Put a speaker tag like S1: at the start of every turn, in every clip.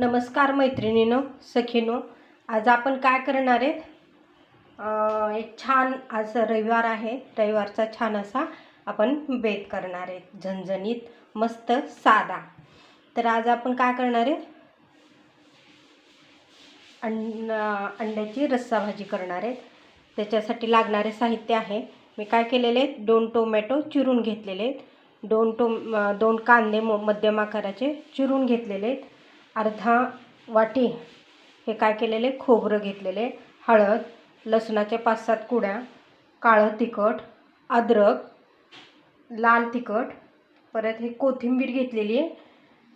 S1: नमस्कार मैत्रिणीनो सखीनो आज आपण काय करणार आहेत? एक छान आज रविवार आहे. रविवारचा छान असा आपण बेत करणार आहेत. झणझणीत मस्त साधा तर आज आपण काय करणार आहेत? अंड अंड्याची रस्सा भाजी करणार आहेत. त्याच्यासाठी लागणारे साहित्य आहे. मी काय केलेले आहेत? दोन टोमॅटो चिरून घेतलेले आहेत. दोन टोम दोन कांदे म मध्यम आकाराचे चिरून घेतलेले आहेत. अर्धा वाटी हे काय केलेले? खोबरं घेतलेले हळद लसणाच्या पाच सात कुड्या काळं तिखट अद्रक लाल तिखट परत हे कोथिंबीर घेतलेली आहे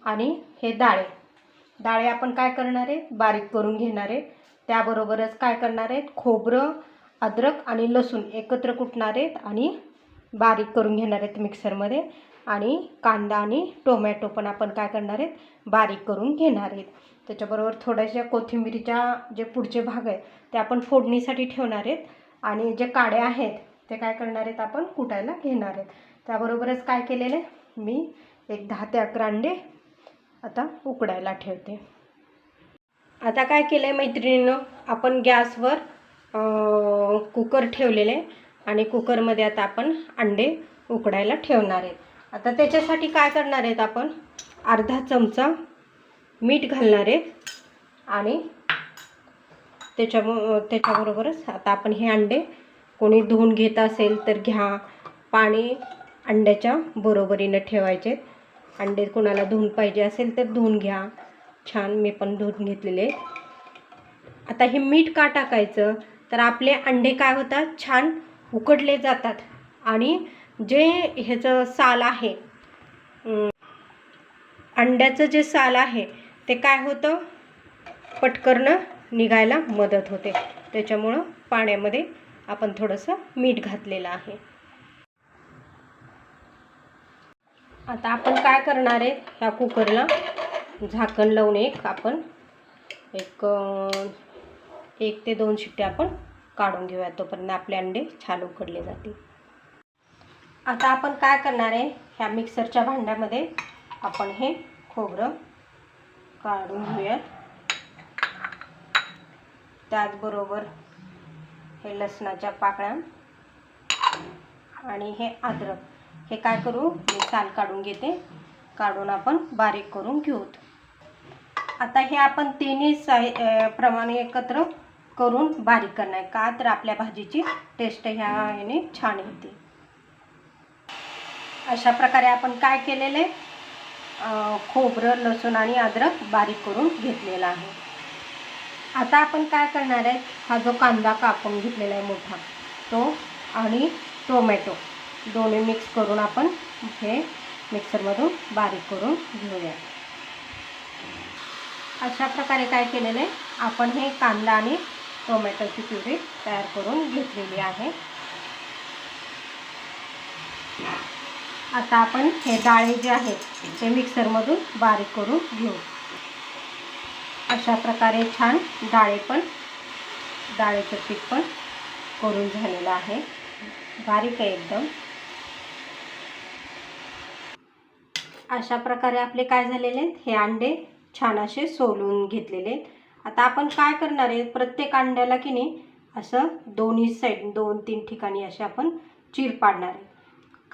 S1: आणि हे डाळे. डाळे आपण काय करणार आहे? बारीक करून घेणार आहे. त्याबरोबरच काय करणार आहेत? खोबरं अद्रक आणि लसूण एकत्र कुटणार आहेत आणि बारीक करून घेणार आहेत मिक्सरमध्ये. आणि कांदा आणि टोमॅटो पण आपण काय करणार आहेत? बारीक करून घेणार आहेत. त्याच्याबरोबर थोड्याशा कोथिंबीरीच्या जे पुढचे भाग आहेत ते आपण फोडणीसाठी ठेवणार आहेत. आणि जे काड्या आहेत ते काय करणार आहेत आपण कुटायला घेणार आहेत. त्याबरोबरच काय केलेलं आहे? मी एक दहा ते अकरा अंडे आता उकडायला ठेवते. आता काय केलं आहे मैत्रिणीनं? आपण गॅसवर कुकर ठेवलेले आणि कुकरमध्ये आता आपण अंडे उकडायला ठेवणार आहेत. आता त्याच्यासाठी काय करणार आहेत आपण? अर्धा चमचा मीठ घालणार आहेत आणि त्याच्या त्याच्याबरोबरच आता आपण हे अंडे कोणी धुवून घेत असेल तर घ्या. पाणी अंड्याच्या बरोबरीनं ठेवायचे. अंडे कोणाला धुवून पाहिजे असेल तर धुवून घ्या. छान मी पण धुवून घेतलेले. आता हे मीठ का टाकायचं? तर आपले अंडे काय होतात? छान उकडले जातात. आणि जे ह्याचं साल आहे अंड्याचं जे साल आहे ते काय होतं? पटकरनं निघायला मदत होते. त्याच्यामुळं पाण्यामध्ये आपण थोडंसं मीठ घातलेलं आहे. आता आपण काय करणार आहे? ह्या कुकरला झाकण लावून एक आपण एक एक ते दोन शिट्ट्या आपण काढून घेऊया. तोपर्यंत आपले अंडे छान उकडले जातील. आता आपण काय करणार आहे? ह्या मिक्सरच्या भांड्यामध्ये आपण हे खोबरं काढून घेऊया त्याचबरोबर हे लसणाच्या पाकळ्या आणि हे अद्रक. हे काय करू? मी साल काढून घेते. काढून आपण बारीक करून घेऊत. आता हे आपण तिन्ही साहि प्रमाणे एकत्र करून बारीक करणार आहे. का तर आपल्या भाजीची टेस्ट ह्या ह्याने छान येते. अशा प्रकारे आपण काय केलेलं आहे? खोबरं लसूण आणि अद्रक बारीक करून घेतलेला आहे. आता आपण काय करणार आहे? हा जो कांदा कापून घेतलेला आहे मोठा तो आणि टोमॅटो दोन्ही मिक्स करून आपण हे मिक्सरमधून बारीक करून घेऊया. अशा प्रकारे काय केलेलं आहे? आपण हे कांदा आणि टोमॅटोची प्युरी तयार करून घेतलेली आहे. आता आपण हे डाळे जे आहेत ते मिक्सरमधून बारीक करून घेऊ. अशा प्रकारे छान डाळे पण डाळीचं पीठ पण करून झालेलं आहे. बारीक आहे एकदम. अशा प्रकारे आपले काय झालेले आहेत हे अंडे छान असे सोलून घेतलेले आहेत. आता आपण काय करणार आहे प्रत्येक अंड्याला की नाही असं दोन्ही साईड दोन तीन ठिकाणी असे आपण चीर पाडणार आहे.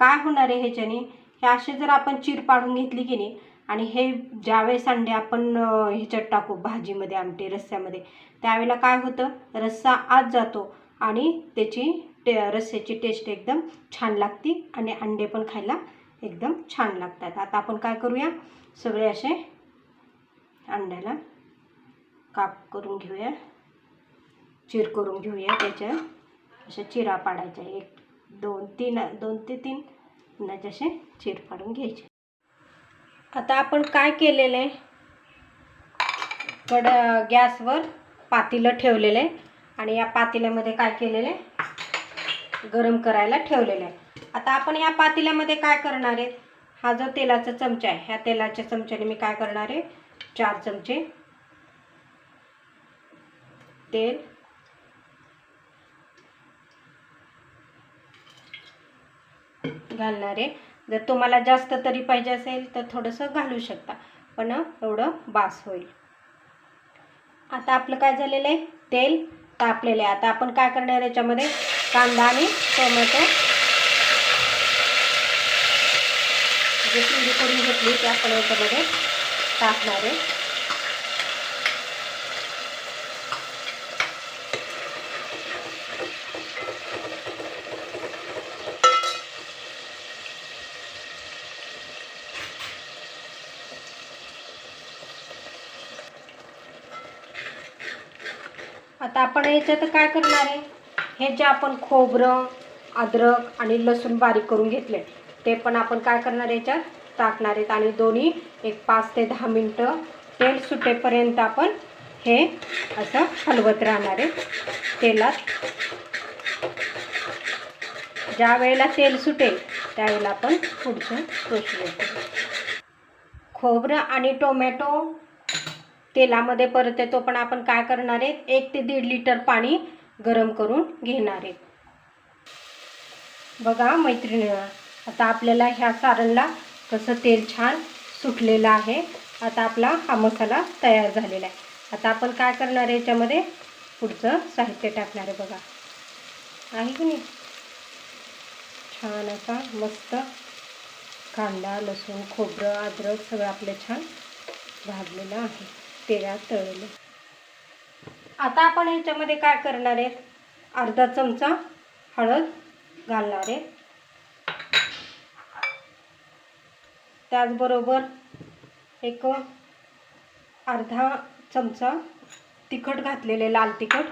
S1: काय होणार आहे ह्याच्याने? हे असे जर आपण चीर पाडून घेतली की नाही आणि हे ज्यावेळेस अंडे आपण ह्याच्यात टाकू भाजीमध्ये आमटे रस्स्यामध्ये त्यावेळेला काय होतं? रस्सा आत जातो आणि त्याची टे रस्स्याची टेस्ट एकदम छान लागते आणि अंडे पण खायला एकदम छान लागतात. आता आपण काय करूया? सगळे असे अंड्याला काप करून घेऊया. चीर करून घेऊया. त्याच्या अशा चिरा पाडायच्या. एक दोन तीन दोन ते तीन अंड्याचे असे चीर पाडून घ्यायचे. आता आपण काय केलेलं आहे? कड गॅसवर पातेलं ठेवलेलं आहे. आणि या पातेल्यामध्ये काय केलेलं आहे? गरम करायला ठेवलेलं आहे. आता आपण या पातेल्यामध्ये काय करणार आहे? हा जो तेलाचा चमचा आहे ह्या तेलाच्या चमच्याने मी काय करणार आहे? चार चमचे तेल घालणार आहे. जर तुम्हाला जास्त तरी पाहिजे असेल तर थोडंसं घालू शकता. पण एवढं बास होईल. आता आपलं काय झालेलं आहे? तेल तापलेलं आहे. आता आपण काय करणार याच्यामध्ये? कांदा आणि टोमॅटो जे पिंडी करून घेतली ते आपण याच्यामध्ये टाकणार आहे. आता आपण याच्यात काय करणार आहे? हे जे आपण खोबरं अद्रक आणि लसूण बारीक करून घेतले ते पण आपण काय करणार याच्यात? टाकणार आहेत. आणि दोन्ही एक पाच ते दहा मिनटं तेल सुटेपर्यंत आपण हे असं हलवत राहणार आहे तेलात. ज्या वेळेला तेल सुटेल त्यावेळेला आपण पुढचं प्रोसिजर करू. खोबरं आणि टोमॅटो तेलामध्ये परत येतो पण आपण काय करणार आहे एक ते दीड लिटर पाणी गरम करून घेणार आहे बघा मैत्रिणी आता आपल्याला ह्या सारणला कसं तेल छान सुटलेलं आहे. आता आपला हा मसाला तयार झालेला आहे. आता आपण काय करणार आहे याच्यामध्ये? पुढचं साहित्य टाकणार आहे बघा. आहे की नाही? छान असा मस्त कांदा लसूण खोबरं अद्रक सगळं आपलं छान भाजलेलं आहे. तेलात तळलं. आता आपण ह्याच्यामध्ये काय करणार आहेत? अर्धा चमचा हळद घालणार आहे त्याचबरोबर एक अर्धा चमचा तिखट घातलेले लाल तिखट.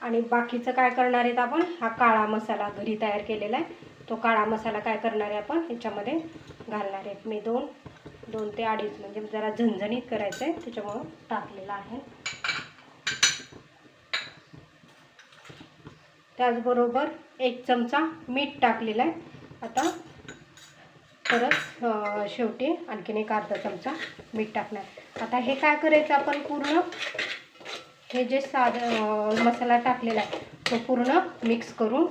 S1: आणि बाकीचं काय करणार आहेत आपण? हा काळा मसाला घरी तयार केलेला आहे. तो काळा मसाला काय करणार आहे आपण? ह्याच्यामध्ये घालणार आहेत. मी दोन दोन ते अडीच म्हणजे जरा झणझणीत करायचं आहे त्याच्यामुळं टाकलेलं आहे. त्याचबरोबर एक चमचा मीठ टाकलेला आहे. आता परत शेवटी आणखीन एक अर्धा चमचा मीठ टाकणार आता हे काय करायचं आपण पूर्ण? हे जे साध मसाला टाकलेला आहे तो पूर्ण मिक्स करून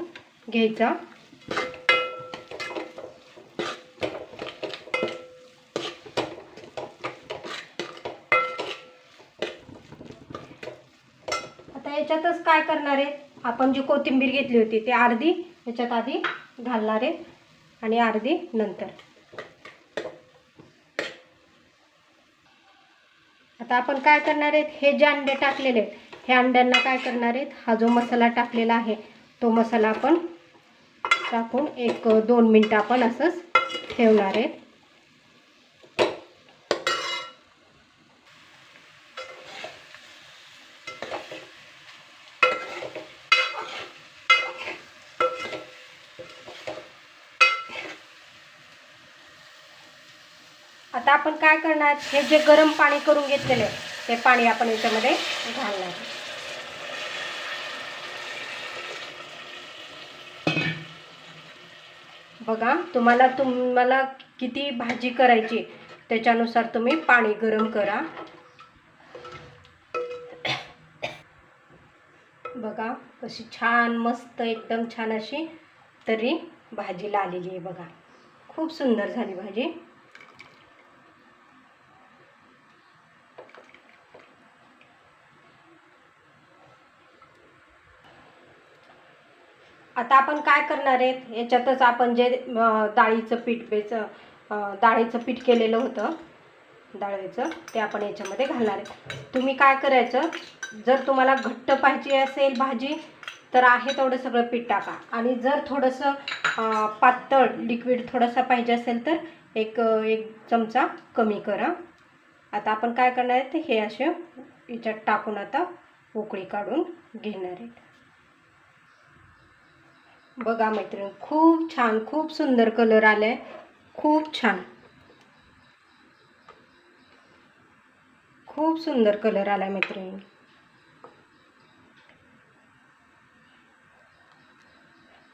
S1: घ्यायचा आता याच्यातच काय करणार आहे आपण जी कोथिंबीर घेतली होती ती अर्धी याच्यात आधी घालणार आहे आणि अर्धी नंतर. आता आपण काय करणार आहेत? हे जे अंडे टाकलेले आहेत हे अंड्यांना काय करणार आहेत? हा जो मसाला टाकलेला आहे तो मसाला आपण टाकून एक दोन मिनटं आपण असंच ठेवणार आहे आता आपण काय करणार? हे जे गरम पाणी करून घेतलेलं आहे ते पाणी आपण याच्यामध्ये घालणार. बघा तुम्हाला तुम्हाला किती भाजी करायची त्याच्यानुसार तुम्ही पाणी गरम करा. बघा कशी छान मस्त एकदम छान अशी तरी भाजीला आलेली आहे बघा. खूप सुंदर झाली भाजी. आता आपण काय करणार आहेत याच्यातच आपण जे डाळीचं पीठ बेचं डाळीचं पीठ केलेलं होतं डाळीचं ते आपण याच्यामध्ये घालणार आहे. तुम्ही काय करायचं? जर तुम्हाला घट्ट पाहिजे असेल भाजी तर आहे तेवढं सगळं पीठ टाका. आणि जर थोडंसं पातळ लिक्विड थोडंसं पाहिजे असेल तर एक एक चमचा कमी करा. आता आपण काय करणार आहे? हे असे याच्यात टाकून आता उकळी काढून घेणार आहेत बघा मैत्रीण खूप छान खूप सुंदर कलर आला आहे खूप छान. खूप सुंदर कलर आला मैत्रिणी.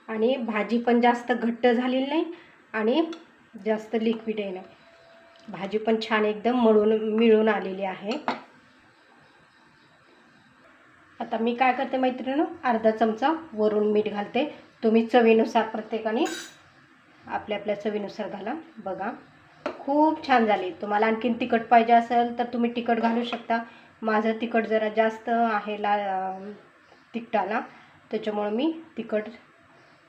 S1: आणि भाजी पण जास्त घट्ट झालेली नाही आणि जास्त लिक्विडही नाही भाजी पण छान एकदम मळून मिळून आलेली आहे. आता मी काय करते मैत्रिणी अर्धा चमचा वरून मीठ घालते. तुम्ही चवीनुसार प्रत्येकाने आपल्या आपल्या चवीनुसार घाला. बघा. खूप छान झाली. तुम्हाला आणखीन तिखट पाहिजे असेल तर तुम्ही तिखट घालू शकता. माझं तिखट जरा जास्त आहे ला तिखटाला. त्याच्यामुळं मी तिखट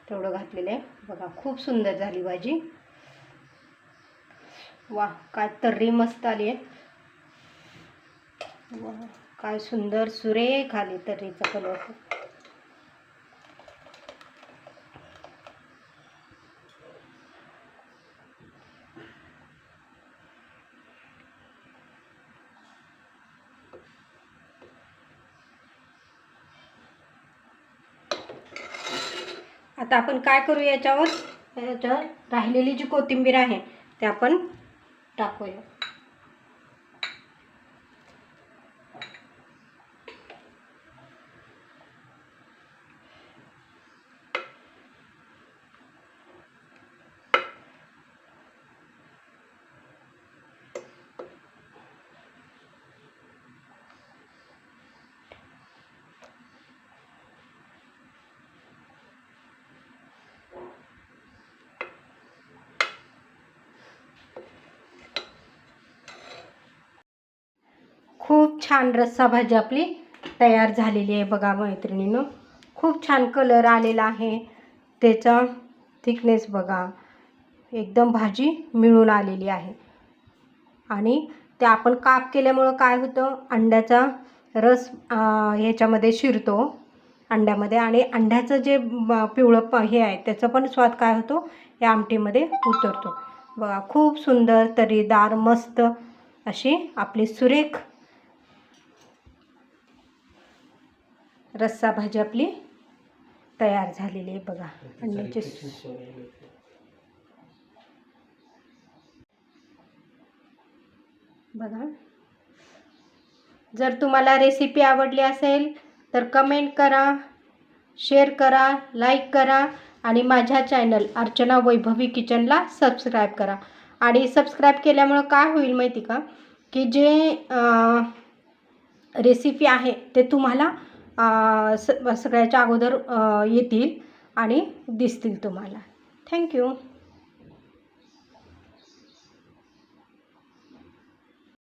S1: तेवढं घातलेलं आहे. बघा खूप सुंदर झाली भाजी. वा काय तर्री मस्त आली आहे. वा काय सुंदर सुरेख आली तर्रीचा कलर आता आपण काय करू याच्यावर? याच्यावर राहिलेली जी कोथिंबीर आहे ते आपण टाकूया. खूप छान रस्सा भाजी आपली तयार झालेली आहे बघा मैत्रिणीनं. खूप छान कलर आलेला आहे. त्याचा थिकनेस बघा. एकदम भाजी मिळून आलेली आहे. आणि ते आपण काप केल्यामुळं काय होतं? अंड्याचा रस ह्याच्यामध्ये शिरतो अंड्यामध्ये. आणि अंड्याचं जे पिवळं प हे आहे त्याचा पण स्वाद काय होतो? या आमटीमध्ये उतरतो. बघा खूप सुंदर तरीदार मस्त अशी आपली सुरेख रस्सा भाजी आपली तयार झालेली आहे बघा. अंड्याची बघा. जर तुम्हाला रेसिपी आवडली असेल तर कमेंट करा शेअर करा लाईक करा आणि माझ्या चॅनल अर्चना वैभवी किचनला सबस्क्राईब करा. आणि सबस्क्राईब केल्यामुळं काय होईल माहिती का? की जे रेसिपी आहे ते तुम्हाला स सगळ्याच्या अगोदर येतील आणि दिसतील तुम्हाला. थँक्यू